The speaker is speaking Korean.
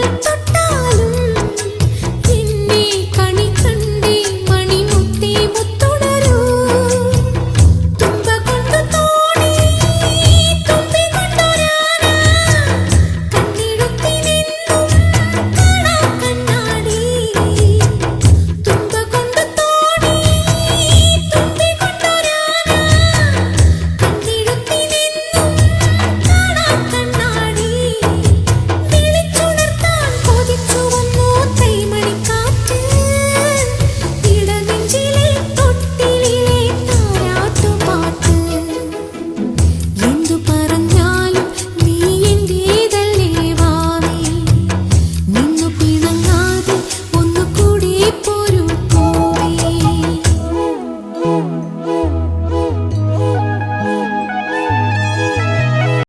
진짜